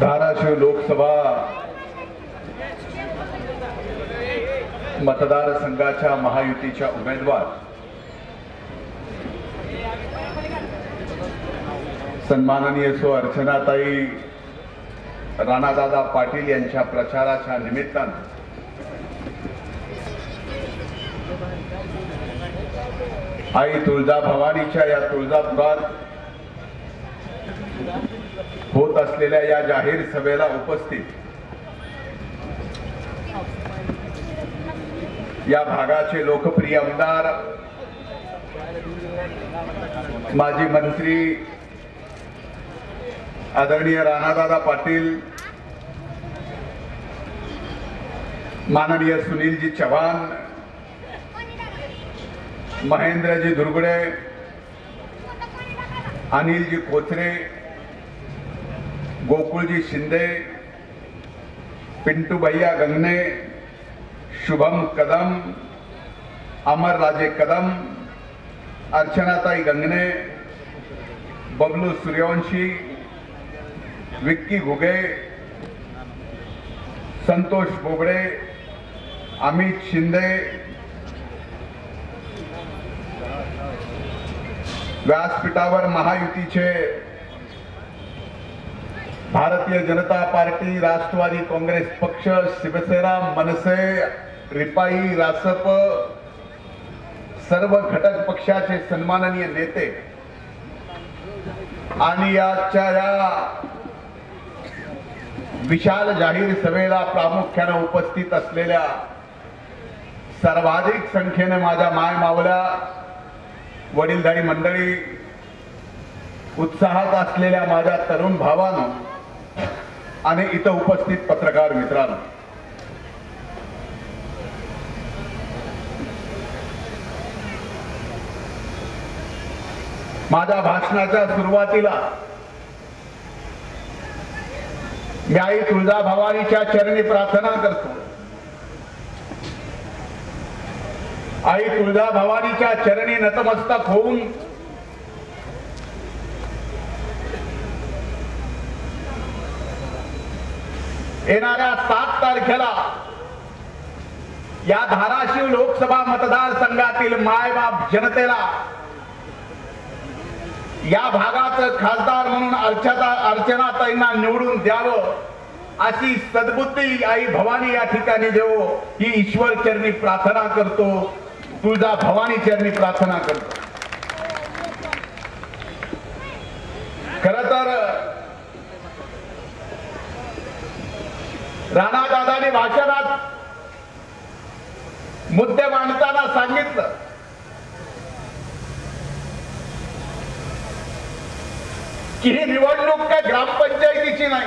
धाराशिव लोकसभा मतदारसंघाच्या महायुतीच्या उमेदवार सन्माननीय सो अर्चनाताई राणादादा पाटील यांच्या प्रचाराच्या निमित्तानं आई तुळजा भवानीच्या या तुळजापुरात होत असलेल्या या जाहीर सभेला उपस्थित या भागाचे लोकप्रिय आमदार माजी मंत्री आदरणीय राणादादा पाटील माननीय सुनीलजी चव्हाण महेंद्रजी दुर्गडे अनिलजी कोथरे गोकुळजी शिंदे पिंटू भैया गंगणे शुभम कदम अमरराजे कदम अर्चनाताई गंगणे बबलू सूर्यवंशी विक्की घुगे संतोष बोबडे अमित शिंदे व्यासपीठावर महायुतीचे भारतीय जनता पार्टी राष्ट्रवादी काँग्रेस पक्ष शिवसेना मनसे रिपाई रासप सर्व घटक पक्षाचे सन्माननीय नेते आणि आजच्या या विशाल जाहीर सभेला प्रामुख्याने उपस्थित असलेल्या सर्वाधिक संख्येने माझ्या माय मावल्या वडीलधारी मंडळी उत्साहात असलेल्या माझ्या तरुण भावानं आणि इथं उपस्थित पत्रकार मित्रांनो. माझ्या भाषणाच्या सुरुवातीला मी आई तुळजा भवानीच्या चरणी प्रार्थना करतो. आई तुळजा भवानीच्या चरणी नतमस्तक होऊन येणाऱ्या सात तारखेला या धाराशिव लोकसभा मतदारसंघातील मायबाप जनतेला या भागाचं खासदार म्हणून अर्चना अर्चनाताईंना निवडून द्यावं अशी सद्बुद्धी आई भवानी या ठिकाणी देवो ही ईश्वर चरणी प्रार्थना करतो तुळजा भवानी चरणी प्रार्थना करतो. खर तर राणा दादानी भाषणात मुद्दे मांडताना सांगितलं. की ही निवडणूक काय ग्रामपंचायतीची नाही.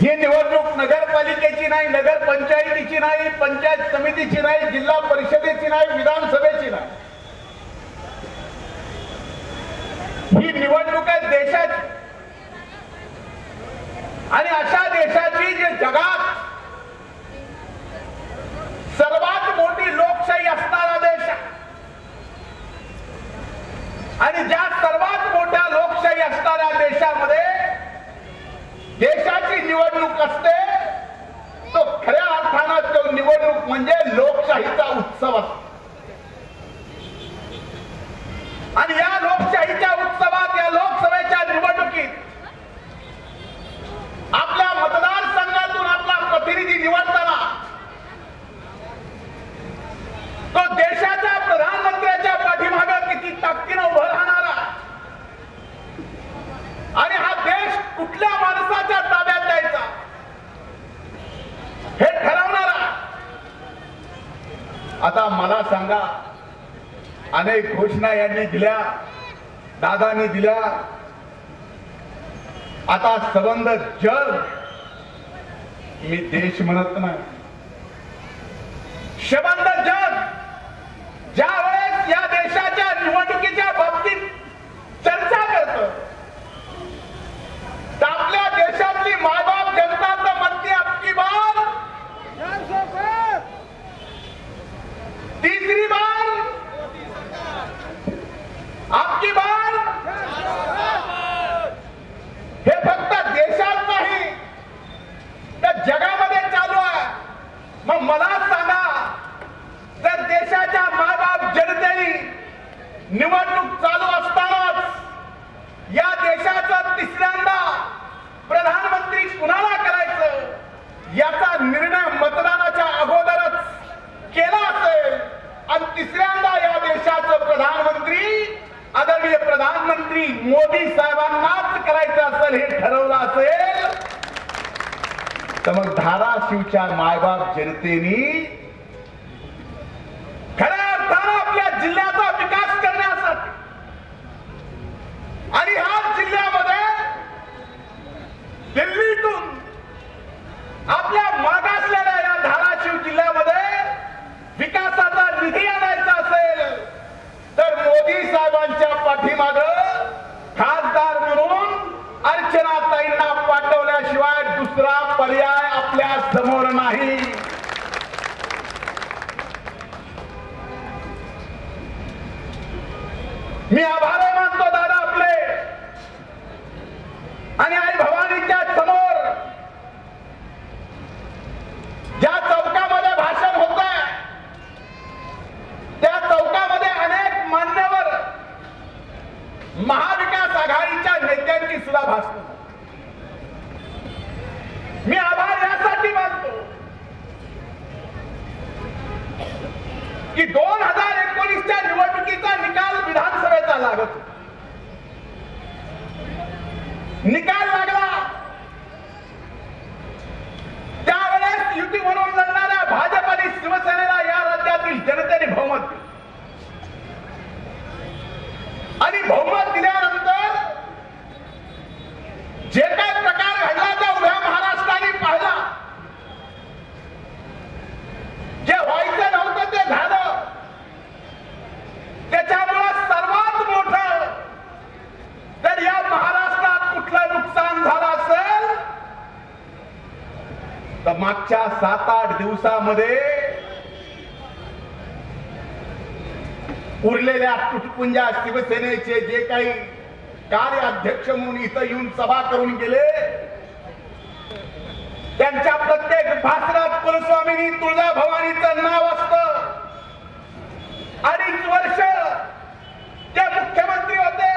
ही निवडणूक नगरपालिकेची नाही नगरपंचायतीची नाही पंचायत समितीची नाही जिल्हा परिषदेची नाही विधानसभेची नाही. ही निवडणूक आहे देशाची आणि अशा देशाची जे जगात सर्वात मोठी लोकशाही असणारा देश आहे आणि ज्या सर्वात मोठ्या लोकशाही असणाऱ्या देशामध्ये देशाची निवडणूक असते तो खऱ्या अर्थानं तो निवडणूक म्हणजे लोकशाहीचा उत्सव असतो आणि या लोकशाहीच्या उत्सवात या लोकसभेच्या निवडणुकीत आपल्या मतदारसंघातून आपला प्रतिनिधी निवडताना तो देशाच्या प्रधानमंत्र्याच्या पाठीमागे किती ताकदीनं उभं राहणारा आणि हा देश कुठल्या माणसाच्या ताब्यात द्यायचा हे ठरवणारा आता मला सांगा. अनेक घोषणा यांनी दिल्या दादानी दिल्या. आता संबंध जग. मी देश म्हणत नाही. शबंद जग. निवडणूक चालू असतानाच या देशाचं तिसऱ्यांदा प्रधानमंत्री कुणाला करायचं? याचा निर्णय मतदानाच्या अगोदरच केला असेल. आणि तिसऱ्यांदा या देशाचं प्रधानमंत्री आदरणीय प्रधानमंत्री मोदी साहेबांनाच करायचं असेल हे ठरवलं असेल. तर मग धाराशिवच्या मायबाप जनतेनी मी आभार मानतो दादा आपले आणि आई भवानीच्या समोर ज्या चौकामध्ये भाषण होत त्या चौकामध्ये अनेक मान्यवर महाविकास आघाडीच्या नेत्यांची सुद्धा भाषण होतात. मी आभार यासाठी मानतो की दोन हजार एकोणीसच्या निवडणुकीचा निकाल विधानसभेचा लागत होता. निकाल लागला त्यावेळेस युती म्हणून लढणाऱ्या भाजप आणि शिवसेनेला या राज्यातील जनतेने बहुमत दिलं आणि बहुमत दिल्यानंतर जे काय प्रकार घडला त्या उभ्या महाराष्ट्राने पाहिला जे व्हायचं नव्हतं ते झालं त्याच्यामुळं सर्वात मोठं जर या महाराष्ट्रात कुठलं नुकसान झालं असेल तर मागच्या सात आठ दिवसामध्ये उरलेल्या तुटपुंजा शिवसेनेचे जे काही कार्याध्यक्ष म्हणून इथं येऊन सभा करून गेले त्यांच्या प्रत्येक भाषणात कुलस्वामीनी तुळजा भवानीचं नाव असतं. अडीच वर्ष ते मुख्यमंत्री होते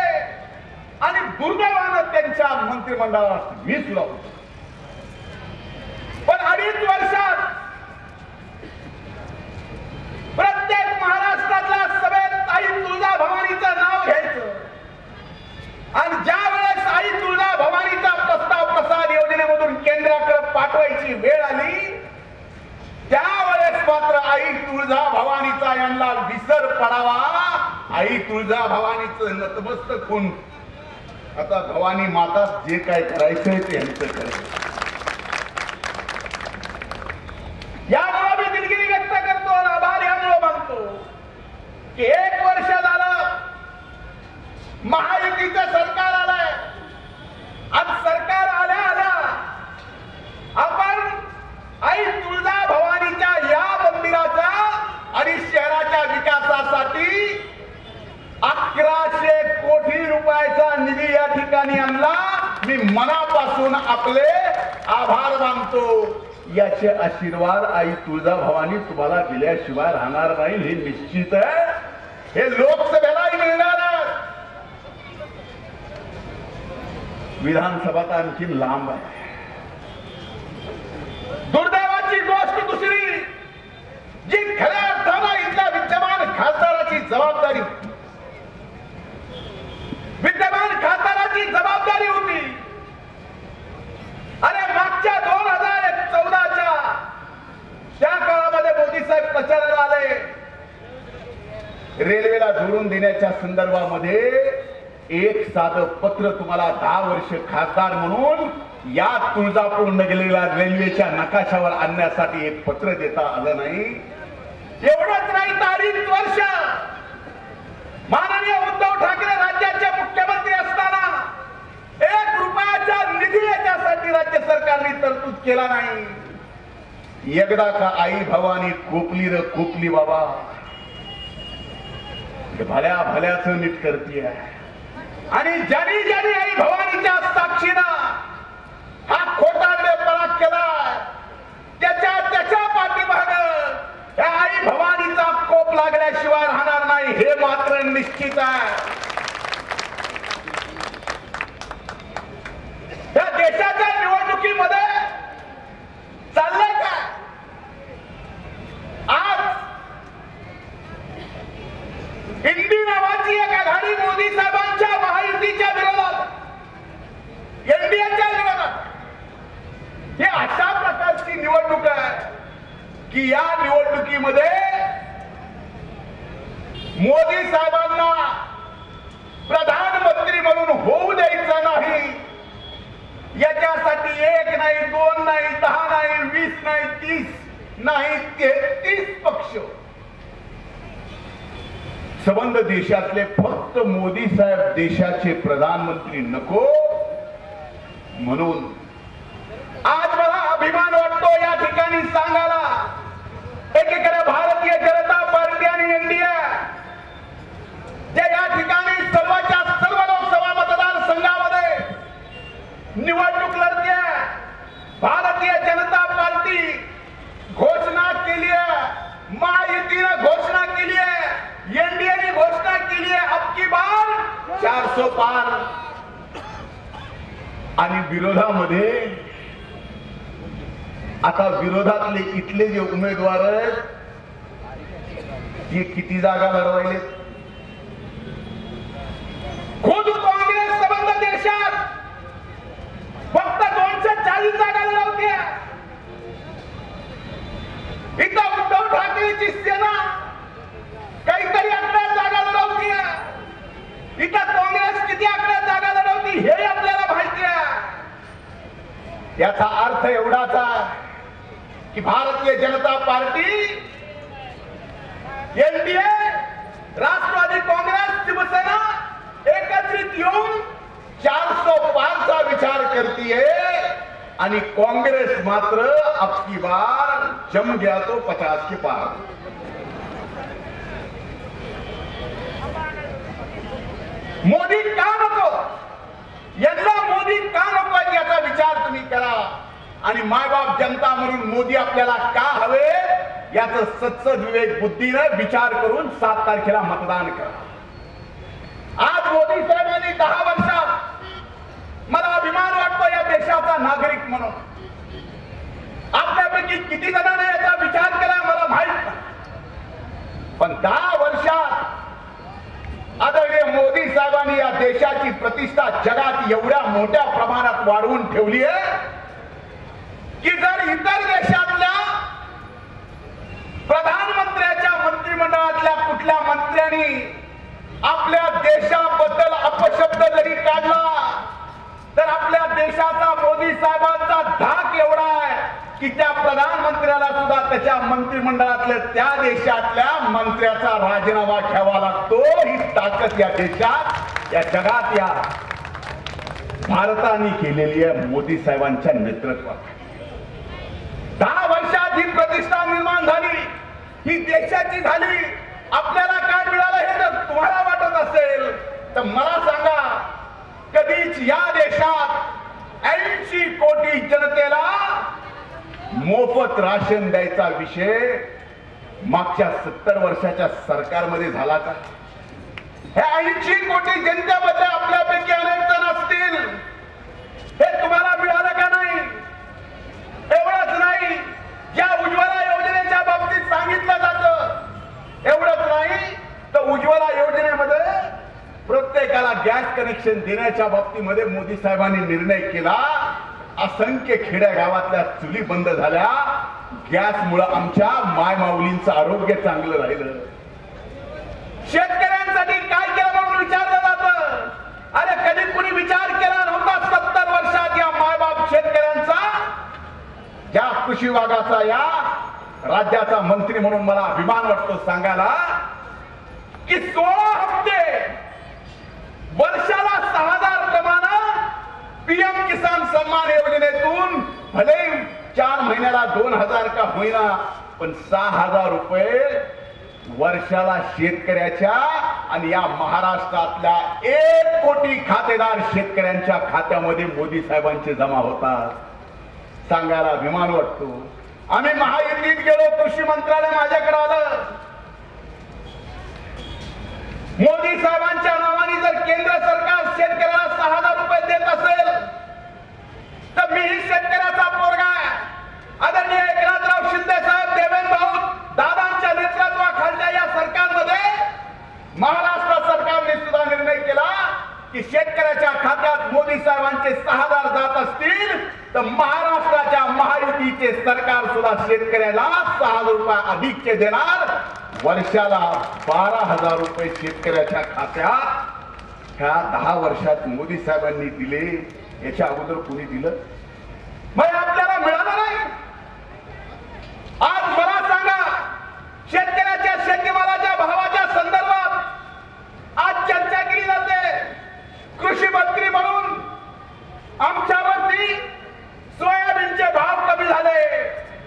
आणि दुर्दैवानं त्यांच्या मंत्रिमंडळात मी सुद्धा होतो पण अडीच वर्षात प्रत्येक महाराष्ट्रातल्या सभेत आई तुळजा भवानीचं नाव घ्यायचं आणि ज्या वेळेस आई तुळजा भवानीचा प्रस्ताव प्रसाद योजनेमधून केंद्राकडे पाठवायची वेळ आली त्यावेळेस मात्र आई तुळजा भवानीचा यांना विसर पडावा आई तुळजा भवानीचं नतमस्तक होऊन. आता भवानी माता जे काय करायचंय ते यांचं करायचं यामुळे मी दिलगिरी व्यक्त करतो आणि आभार यामुळे मानतो की एक वर्ष झालं महायुतीचं सरकार आलंय आज सरकार आल्या आल्या आपण आई तुळजा भवानीच्या या मंदिराचा आणि शहराच्या विकासासाठी अकराशे कोटी रुपयाचा निधी या ठिकाणी आणला मी मनापासून आपले आभार मानतो. याचे आशीर्वाद आई तुळजाभवानी तुम्हाला दिल्याशिवाय राहणार नाही. हे निश्चित आहे. हे लोकसभेलाही मिळणार विधानसभा तर आणखी लांब आहे. दुर्दैवाची गोष्ट दुसरी जी खऱ्या अर्थाला इथल्या विद्यमान खासदाराची जबाबदारी विद्यमान खासदाराची जबाबदारी होती अरे मागच्या दोन हजार चौदाच्या त्या काळामध्ये मोदी साहेब पचायला आले रेल्वेला जोडून देण्याच्या संदर्भामध्ये एक साधं पत्र तुम्हाला दहा वर्ष खासदार म्हणून या तुळजापूर नगरीला रेल्वेच्या नकाशावर आणण्यासाठी एक पत्र देता आलं नाही. एवढंच नाही तारीख वर्ष माननीय उद्धव ठाकरे राज्याचे मुख्यमंत्री असताना एक रुपयाचा निधी याच्यासाठी राज्य सरकारने तरतूद केला नाही एकदा का आई भवानी कोपली र कोपली बाबा? भल्या भल्याच नीट करते आणि ज्यानी ज्यानी आई भवानीच्या साक्षीनं हा खोटारडेपणा केला त्याच्या त्याच्या पाठीमाग त्या आई भवानीचा कोप लागल्याशिवाय राहणार नाही हे मात्र निश्चित आहे. आघाडी मोदी साहेबांच्या महायुतीच्या विरोधात एनडीएच्या विरोधात. हे अशा प्रकारची निवडणूक आहे की या निवडणुकीमध्ये मोदी साहेबांना प्रधानमंत्री म्हणून होऊ द्यायचं नाही. याच्यासाठी एक नाही दोन नाही दहा नाही वीस नाही तीस नाही तेहतीस पक्ष. संबंध देशातले फक्त मोदी साहेब देशाचे प्रधानमंत्री नको म्हणून आज मला अभिमान वाटतो या ठिकाणी सांगायला. एकीकडे भारतीय जनता पार्टी आणि एनडीए जे या ठिकाणी सर्वच्या सर्व लोकसभा मतदारसंघामध्ये निवड लढते भारतीय जनता पार्टी घोषणा केली आहे महायुतीने घोषणा केली आहे एनडीए ने घोषणा केली आहे अबकी असो पार. आणि विरोधामध्ये आता विरोधातले इथले जे उमेदवार आहेत ते किती जागा लढवायले खुद काँग्रेस संबंध देशात फक्त दोनशे चाळीस जागा लढवत्या इथं उद्धव ठाकरेची सेना काहीतरी अकरा जागा लढवत्या इथं काँग्रेस किती अकरा जागा लढवती हे आपल्याला माहिती आहे. याचा अर्थ एवढाच की Bharatiya Janata party NDA Rashtravadi Congress Shiv Sena एकत्रित येऊन चारसो पाचचा विचार करतीये आणि काँग्रेस मात्र अबकी बार जम गया तो पचास के पार. मोदी का नको? यांना मोदी का नको याचा विचार तुम्ही करा. आणि मायबाप जनता म्हणून मोदी आपल्याला का हवे? याचं सत्सद विवेक बुद्धीनं विचार करून सात तारखेला मतदान करा. आज मोदी साहेबांनी दहा वर्षात मला अभिमान वाटतो या देशाचा नागरिक म्हणून. आपल्यापैकी किती जणांनी याचा विचार केला मला माहीत नाही. पण दहा वर्षात आदरणीय मोदी साहेबांनी या देशाची प्रतिष्ठा जगात एवढ्या मोठ्या प्रमाणात वाढवून ठेवली आहे की जर इतर देशातल्या प्रधानमंत्र्याच्या मंत्रिमंडळातल्या कुठल्या मंत्र्यांनी आपल्या देशाबद्दल अपशब्द जरी काढला तर आपल्या देशाचा मोदी साहेबांचा धाक एवढा आहे. की त्या प्रधानमंत्र्याला सुद्धा त्याच्या मंत्रिमंडळातल्या त्या देशातल्या मंत्र्याचा राजीनामा घ्यावा लागतो. ही ताकद या देशात या जगात या भारताने केलेली आहे मोदी साहेबांच्या नेतृत्वात. दहा वर्षात ही प्रतिष्ठा निर्माण झाली. ही देशाची झाली. आपल्याला काय मिळालं हे जर तुम्हाला वाटत असेल तर मला सांगा कधीच या देशात ऐंशी कोटी जनतेला मोफत राशन द्यायचा विषय मागच्या सत्तर वर्षाच्या सरकारमध्ये झाला का? हे ऐंशी कोटी जनतेमध्ये आपल्यापैकी अनेक जण असतील हे तुम्हाला मिळालं का नाही? एवढंच नाही. या उज्ज्वला योजनेच्या बाबतीत सांगितलं जात. एवढंच नाही तर उज्ज्वला योजनेमध्ये प्रत्येकाला गॅस कनेक्शन देण्याच्या बाबतीमध्ये मोदी साहेबांनी निर्णय केला. असंख्य खेड्या गावातल्या चुली बंद झाल्या. गॅसमुळं आमच्या माय माऊलींचं आरोग्य चांगलं राहिलं. शेतकऱ्यांसाठी काय केलं म्हणून विचारलं जात? अरे कधी कुणी विचार केला नव्हता सत्तर वर्षात या मायबाप शेतकऱ्यांचा? या कृषी विभागाचा या राज्याचा मंत्री म्हणून मला अभिमान वाटतो सांगायला की सोळा हप्ते वर्षाला सहा हजार प्रमाणे पीएम किसान सन्मान योजनेतून भले चार महिन्याला दोन हजार का होईना पण सहा हजार रुपये वर्षाला शेतकऱ्याच्या आणि या महाराष्ट्रातल्या एक कोटी खातेदार शेतकऱ्यांच्या खात्यामध्ये मोदी साहेबांचे जमा होतात. सांगायला अभिमान वाटतो. आम्ही महायुतीत गेलो कृषी मंत्रालय माझ्याकडे आलं. मोदी साहेबांच्या नावाने जर केंद्र सरकार शेतकऱ्याला सहा हजार रुपये देत असेल मी शेतकऱ्याचा पोरगा आदरणीय एकनाथराव शिंदे साहेब देवेंद्र भाऊ दादांच्या नेतृत्वाखालच्या या सरकारमध्ये महाराष्ट्र सरकारने सुद्धा निर्णय केला की शेतकऱ्याच्या खात्यात मोदी साहेबांचे सहा हजार जात असतील तर महाराष्ट्राच्या महायुतीचे सरकार सुद्धा शेतकऱ्याला सहा रुपये अधिकचे देणार. वर्षाला बारा हजार रुपये शेतकऱ्याच्या खात्यात. ह्या दहा वर्षात मोदी साहेबांनी दिले याच्या अगोदर कोणी दिलं? मग आपल्याला मिळालं नाही आज मला सांगा शेतकऱ्याच्या शेतीमालाच्या भावाच्या संदर्भात आज चर्चा केली जाते कृषी मंत्री म्हणून आमच्यावरती सोयाबीनचे भाव कमी झाले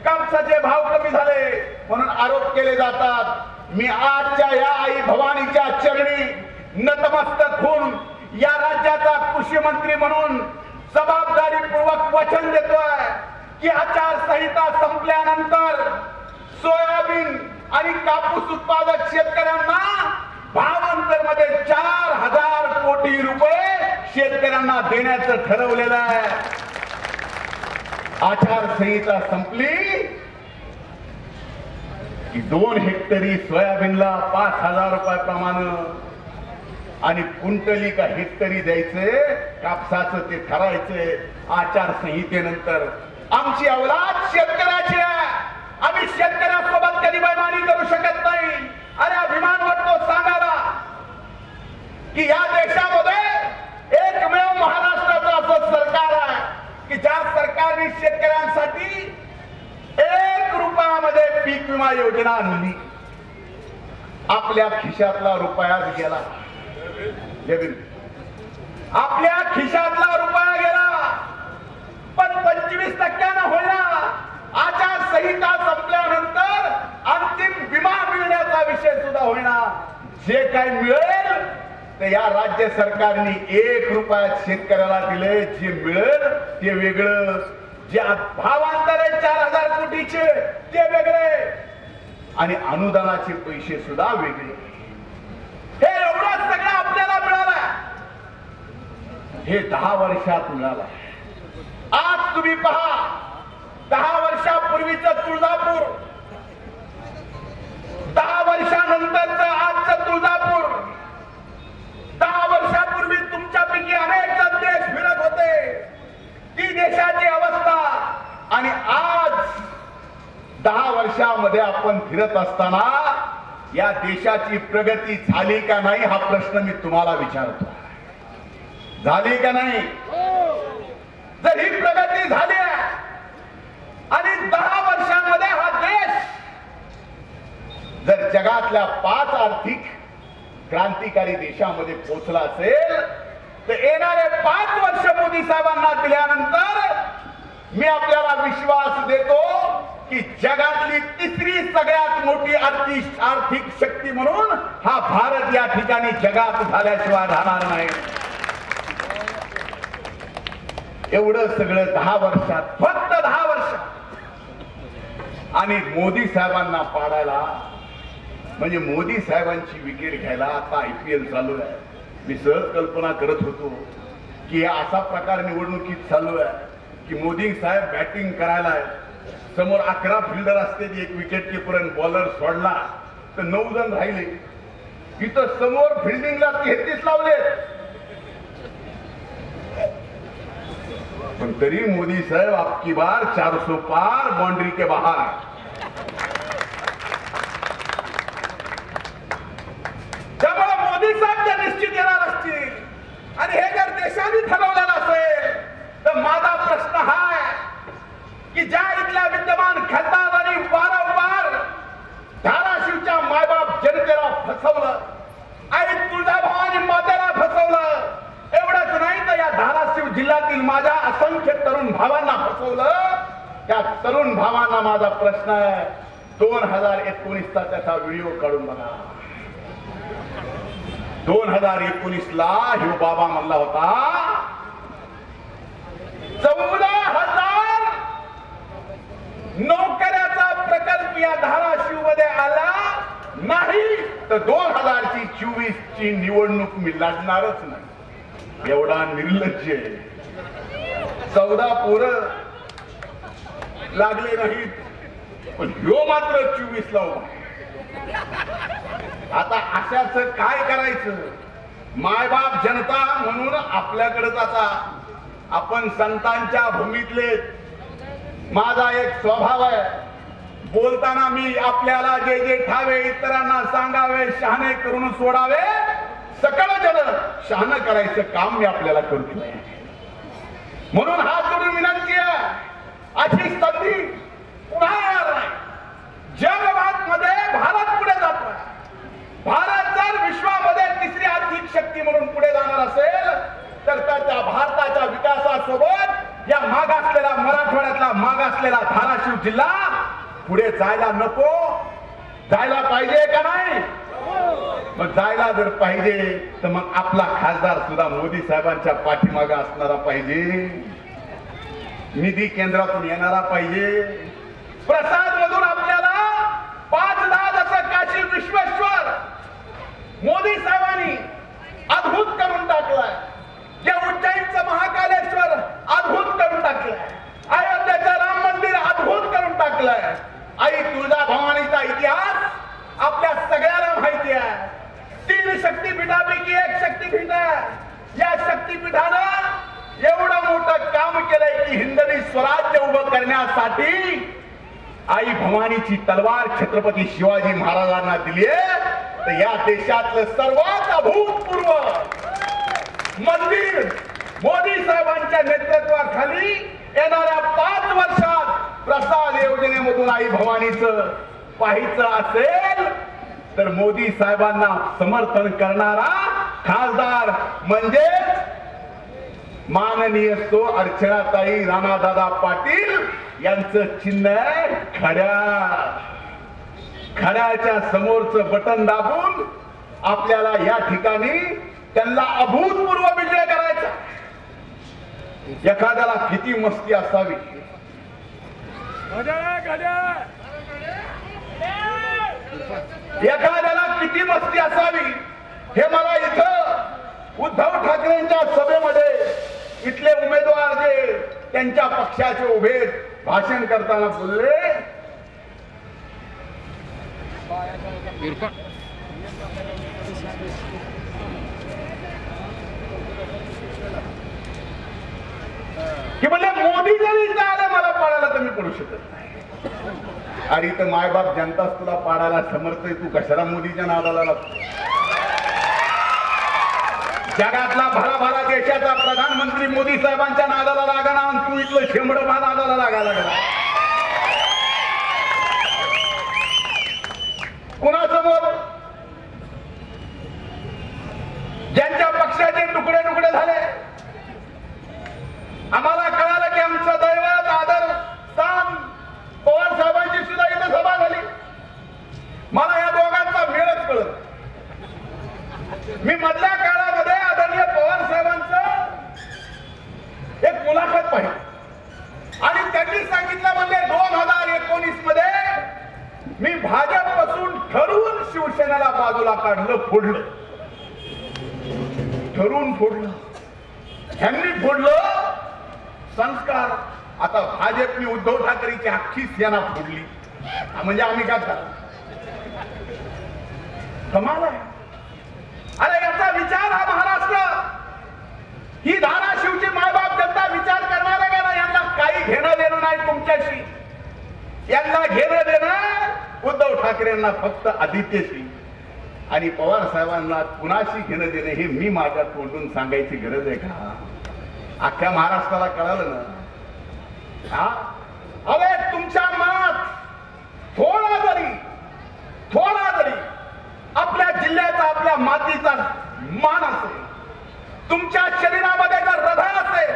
कापसाचे भाव कमी झाले म्हणून आरोप केले जातात मी आजच्या या आई भवानीच्या चरणी नतमस्तक होऊन या राज्याचा कृषी मंत्री म्हणून जबाबदारीपूर्वक वचन देतोय की आचारसंहिता संपल्यानंतर सोयाबीन आणि कापूस उत्पादक शेतकऱ्यांना भावांतरमध्ये चार हजार कोटी रुपये शेतकऱ्यांना देण्याचं ठरवलेलं आहे आचारसंहिता संपली की दोन हेक्टरी सोयाबीनला पाच हजार रुपयाप्रमाणे आणि कुंटली का हेक्टरी द्यायचे कापसाचं ते ठरायचे आचारसंहितेनंतर. आमची अवलाद शेतकऱ्याची आहे. आम्ही शेतकऱ्यासोबत कधी बैमानी करू शकत नाही. अरे अभिमान वाटतो सांगायला की या देशामध्ये एकमेव महाराष्ट्राचं असं सरकार आहे की ज्या सरकारने शेतकऱ्यांसाठी एक रुपयामध्ये पीक विमा योजना आणली. आपल्या खिशातला रुपयाच गेला. आपल्या खिशातला रुपया गेला. पण पंचवीस टक्क्यानं होईना. आचारसंहिता संपल्यानंतर अंतिम विमा मिळण्याचा विषय सुद्धा होईना. जे काही मिळेल ते या राज्य सरकारने एक रुपयात शेतकऱ्याला दिले. जे मिळेल ते वेगळं. जे भावांतर चार हजार कोटीचे ते वेगळे. आणि अनुदानाचे पैसे सुद्धा वेगळे. हे एवढा सगळं आपल्याला मिळाला हे दहा वर्षात मिळाला आज तुम्ही पहा दहा वर्षापूर्वीच तुळजापूर दहा वर्षानंतरच आजचं तुळजापूर दहा वर्षापूर्वी तुमच्यापैकी अनेक जण देश फिरत होते. ती देशाची अवस्था आणि आज दहा वर्षामध्ये आपण फिरत असताना या देशाची प्रगती झाली का नाही हा प्रश्न मी तुम्हाला विचारतो. झाली का नाही? जर ही प्रगती झाली आणि दहा वर्षामध्ये हा देश जर जगातल्या पाच आर्थिक क्रांतिकारी देशामध्ये पोहोचला असेल तर येणारे पाच वर्ष मोदी साहेबांना दिल्यानंतर मी आपल्याला विश्वास देतो की जगातली तिसरी सगळ्यात मोठी आर्थिक आर्थिक शक्ती म्हणून हा भारत या ठिकाणी जगात झाल्याशिवाय राहणार नाही. एवढं सगळं दहा वर्षात फक्त दहा वर्षात आणि मोदी साहेबांना पाडायला म्हणजे मोदी साहेबांची विकेट घ्यायला आता आय पी एल चालू आहे. मी सहज कल्पना करत होतो की असा प्रकार निवडणुकीत चालू आहे की मोदी साहेब बॅटिंग करायला आहे समोर अकरा फिल्डर असते एक विकेट किपर बॉलर सोडला तर नऊ जण राहिले. इथं समोर फिल्डिंगला तेहतीस लावले. पण तरी मोदी साहेब आपकी बार चार सौ पार बाउंड्री के बाहर त्यामुळे मोदी साहेब त्या निश्चित येणार असतील आणि हे जर देशाने ठरवलेलं असेल तर माझा प्रश्न हा आहे की ज्या इथल्या विद्यमान खासदार आणि वारंवार धाराशिवच्या मायबाप जनतेला फसवलं आई तुळजाभवानी मातेला फसवलं एवढंच नाही तर या धाराशिव माझ्या असंख्य तरुण भावांना फसवलं. त्या तरुण भावांना माझा प्रश्न आहे. दोन हजार एकोणीसचा त्याचा व्हिडिओ काढून बघा. दोन हजार एकोणीस ला ह्यो बाबा म्हणला होता चौदा हजार नोकऱ्याचा प्रकल्प या धाराशिवमध्ये आला नाही तर दोन हजारची चोवीस ची निवडणूक मी लढणारच नाही. एवढा निर्लज्ज आहे. चौदा पोरं लागले नाहीत. पण ह्यो मात्र चोवीस ला उभा आता अशाच काय करायचं? मायबाप जनता म्हणून आपल्याकडेच आता आपण संतांच्या भूमीतले. माझा एक स्वभाव आहे. बोलताना मी आपल्याला जे जे ठावे इतरांना सांगावे शहाणे करून सोडावे सकळ जन शहाणं करायचं काम मी आपल्याला करतो. म्हणून हात जोडून विनंती आहे. अशी संधी पुन्हा येणार नाही. जगभात मध्ये भारत पुढे जात भारत जर विश्वामध्ये तिसरी आर्थिक शक्ती म्हणून पुढे जाणार असेल तर त्या भारताच्या विकासासोबत या मागासलेला मराठवाड्यातला मागासलेला धाराशिव जिल्हा पुढे जायला नको. जायला पाहिजे का नाही? मग जायला जर पाहिजे तर मग आपला खासदार सुद्धा मोदी साहेबांच्या पाठीमागे असणारा पाहिजे. निधी केंद्रातून येणारा पाहिजे. प्रसाद मधून आपल्याला पाच दहा जसं काशी विश्वेश्वर मोदी साहेबांनी अद्भुत करून टाकलाय. या उज्जैनचं महाकालेश्वर अद्भुत करून टाकलंय. अयोध्येचं राम मंदिर अद्भुत करून टाकलंय. आई तुळजा भवानीचा इतिहास आपल्या सगळ्याला माहिती आहे. शक्तीपीठापैकी एक शक्तीपीठ आहे. या शक्तीपीठानं एवढं मोठं काम केलंय की हिंदवी स्वराज्य उभं करण्यासाठी आई भवानीची तलवार छत्रपती शिवाजी महाराजांना दिली तर या देशातलं सर्वात अभूतपूर्व मंदिर मोदी साहेबांच्या नेतृत्वाखाली येणाऱ्या पाच वर्षात प्रसाद योजनेमधून आई भवानीचं पाहायचं असेल तर मोदी साहेबांना समर्थन करणारा खासदार म्हणजे माननीय तो अर्चनाताई राणादादा पाटील यांचं चिन्ह आहे खड्या खड्याच्या समोरचं बटन दाबून आपल्याला या ठिकाणी त्यांना अभूतपूर्व विजय करायचा. एखाद्याला किती मस्ती असावी? एखाद्याला किती मस्ती असावी हे मला इथं उद्धव ठाकरेंच्या सभेमध्ये इथले उमेदवार जे त्यांच्या पक्षाचे उभे भाषण करताना बोलले. की म्हणजे मोदी जरी आले मला पाडायला तर मी पडू शकत नाही. अरे इथं मायबाप जनताच तुला पाडायला समर्थ आहे. तू कशाला मोदीच्या नादाला लागतो? जगातला भरा भरा देशाचा प्रधानमंत्री मोदी साहेबांच्या नादाला लागणार आणि तू इथलं शेंबड भा नादाला लागायला लागला कुणा ज्यांच्या पक्षाचे तुकडे तुकडे झाले आम्हाला कळालं की आमचं दैवत आदर स्थान पवार साहेबांची सुद्धा इथं सभा झाली मला या दोघांचा मेळच कळत मी मधल्या काळामध्ये आदरणीय पवार साहेबांचं एक मुलाखत आणि त्यांनी सांगितलं म्हणजे दोन हजार एकोणीसमध्ये मी भाजपपासून ठरवून शिवसेनेला बाजूला काढलं फोडलं. ठरवून फोडलं. ह्यांनी फोडलं. संस्कार. आता भाजपने उद्धव ठाकरेची अख्खी सेना फोडली. म्हणजे आम्ही काय झालं कमाल आहे अरे याचा विचार हा महाराष्ट्र ही धाराशिवची मायबाप जनता विचार करणार आहे का ना यांना काही घेणं तुमच्याशी यांना घेणं देणं उद्धव ठाकरेंना फक्त आदित्यशी. आणि पवार साहेबांना कुणाशी घेणं देणं हे मी माझ्या तोंडून सांगायची गरज आहे का? अख्ख्या महाराष्ट्राला कळालं ना? हा? अरे तुमच्या मनात थोडा जरी थोडा जरी आपल्या जिल्ह्याचा आपल्या मातीचा मान असेल तुमच्या शरीरामध्ये जर हृदय असेल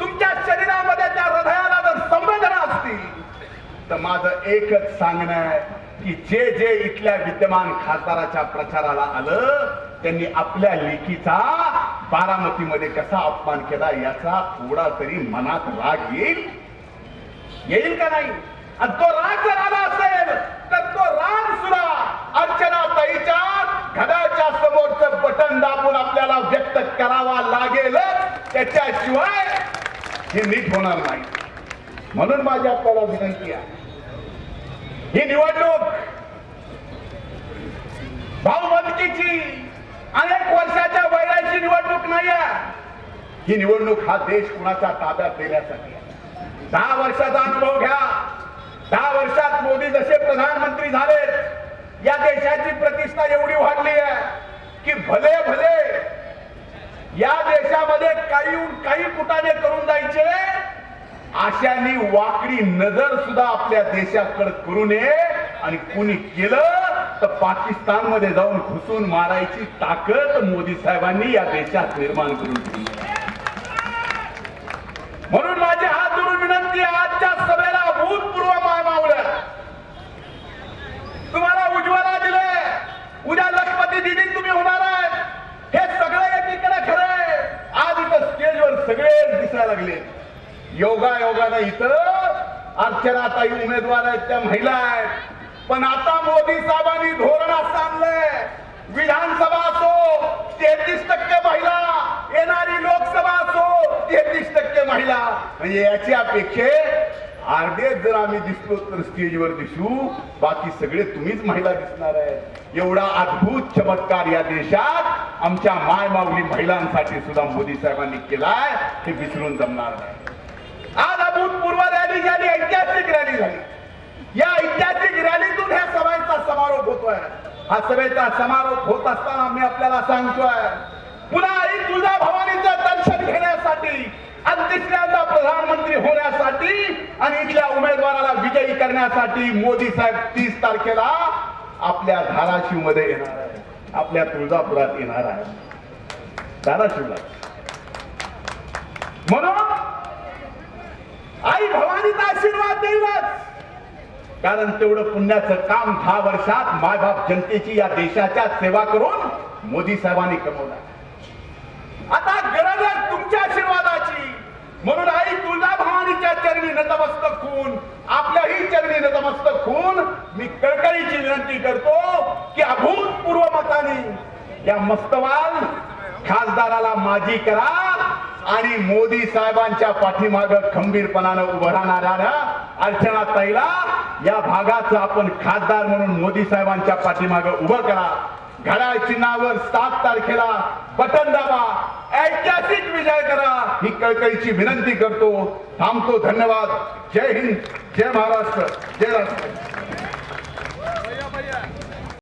तुमच्या शरीरामध्ये त्या हृदयाला जर संवेदना असतील तर माझं एकच सांगणं आहे की जे जे इथल्या विद्यमान खासदाराच्या प्रचाराला आलं त्यांनी आपल्या लेखीचा बारामतीमध्ये कसा अपमान केला याचा थोडा तरी मनात राग येईल. येईल का नाही? आणि तो राग जर आला असेल तर तो राग सुद्धा अर्चना ताईच्या घड्याच्या समोरचं बटन दाबून आपल्याला व्यक्त करावा लागेल. त्याच्याशिवाय हे नीट होणार नाही. म्हणून माझी आपल्याला विनंती आहे ही निवडणूक भाऊबंदकीची अनेक वर्षाच्या वैराची निवडणूक नाही ही निवडणूक हा देश कुणाच्या ताब्यात देण्यासाठी दहा वर्षाचा अनुभव घ्या. दहा वर्षात मोदी जसे प्रधानमंत्री झालेत या देशाची प्रतिष्ठा एवढी वाढली आहे की भले भले या देशामध्ये काही काही कुटाने करून जायचे अशानी वाकडी नजर सुद्धा आपल्या देशाकडे करू नये. आणि कुणी केलं तर पाकिस्तानमध्ये जाऊन घुसून मारायची ताकद मोदी साहेबांनी या देशात निर्माण करून दिली म्हणून माझी हात जोडून विनंती आजच्या सभेला भूतपूर्व मान मावल्या तुम्हाला उज्ज्वला दिले उद्या लखपती दिदी तुम्ही होणार आहे हे सगळं एकीकडे खरं आज इथं स्टेजवर सगळे दिसायला लागले. योगा योगानं इथं अर्चनाताई उमेदवार आहेत त्या महिला आहेत. पण आता मोदी साहेबांनी धोरण सांगलंय विधानसभा असो तेहतीस टक्के महिला येणारी लोकसभा असो तेहतीस टक्के महिला. म्हणजे याची अपेक्षे अर्धेच जर आम्ही दिसलो तर स्टेजवर दिसू बाकी सगळे तुम्हीच महिला दिसणार आहे. एवढा अद्भुत चमत्कार या देशात आमच्या मायमावली महिलांसाठी सुद्धा मोदी साहेबांनी केलाय हे विसरून जमणार नाही. अभूतपूर्व रॅली झाली ऐतिहासिक रॅली झाली. या ऐतिहासिक रॅलीतून ह्या सभेचा समारोप होतोय. हा सभेचा समारोप होत असताना मी आपल्याला सांगतोय पुन्हा आई तुळजा भवानीचं दर्शन घेण्यासाठी आणि तिसऱ्यांदा प्रधानमंत्री होण्यासाठी आणि इथल्या उमेदवाराला विजयी करण्यासाठी मोदी साहेब तीस तारखेला आपल्या धाराशिवमध्ये येणार आहे आपल्या तुळजापुरात येणार आहे धाराशिवला. म्हणून आई भवानीचा आशीर्वाद देईलच कारण तेवढं पुण्याचं काम दहा वर्षात मायबाप जनतेची या देशाच्या सेवा करून मोदी साहेबांनी कमवला. आता गरज आहे तुमच्या आशीर्वादाची. म्हणून आई तुळजा भवानीच्या चरणी नतमस्तक होऊन आपल्याही चरणी नतमस्तक होऊन मी कळकळीची विनंती करतो की अभूतपूर्व मताने या मस्तवाल खासदाराला माजी करा. आणि मोदी साहेबांच्या पाठीमाग खंबीरपणानं उभं राहणाऱ्या अर्चना ताईला या भागाचं आपण खासदार म्हणून मोदी साहेबांच्या पाठीमाग उभं करा. घड्याळ चिन्हावर सात तारखेला बटन दाबा. ऐतिहासिक विजय करा. ही कळकळीची विनंती करतो. थांबतो. धन्यवाद. जय हिंद. जय महाराष्ट्र. जय राष्ट्र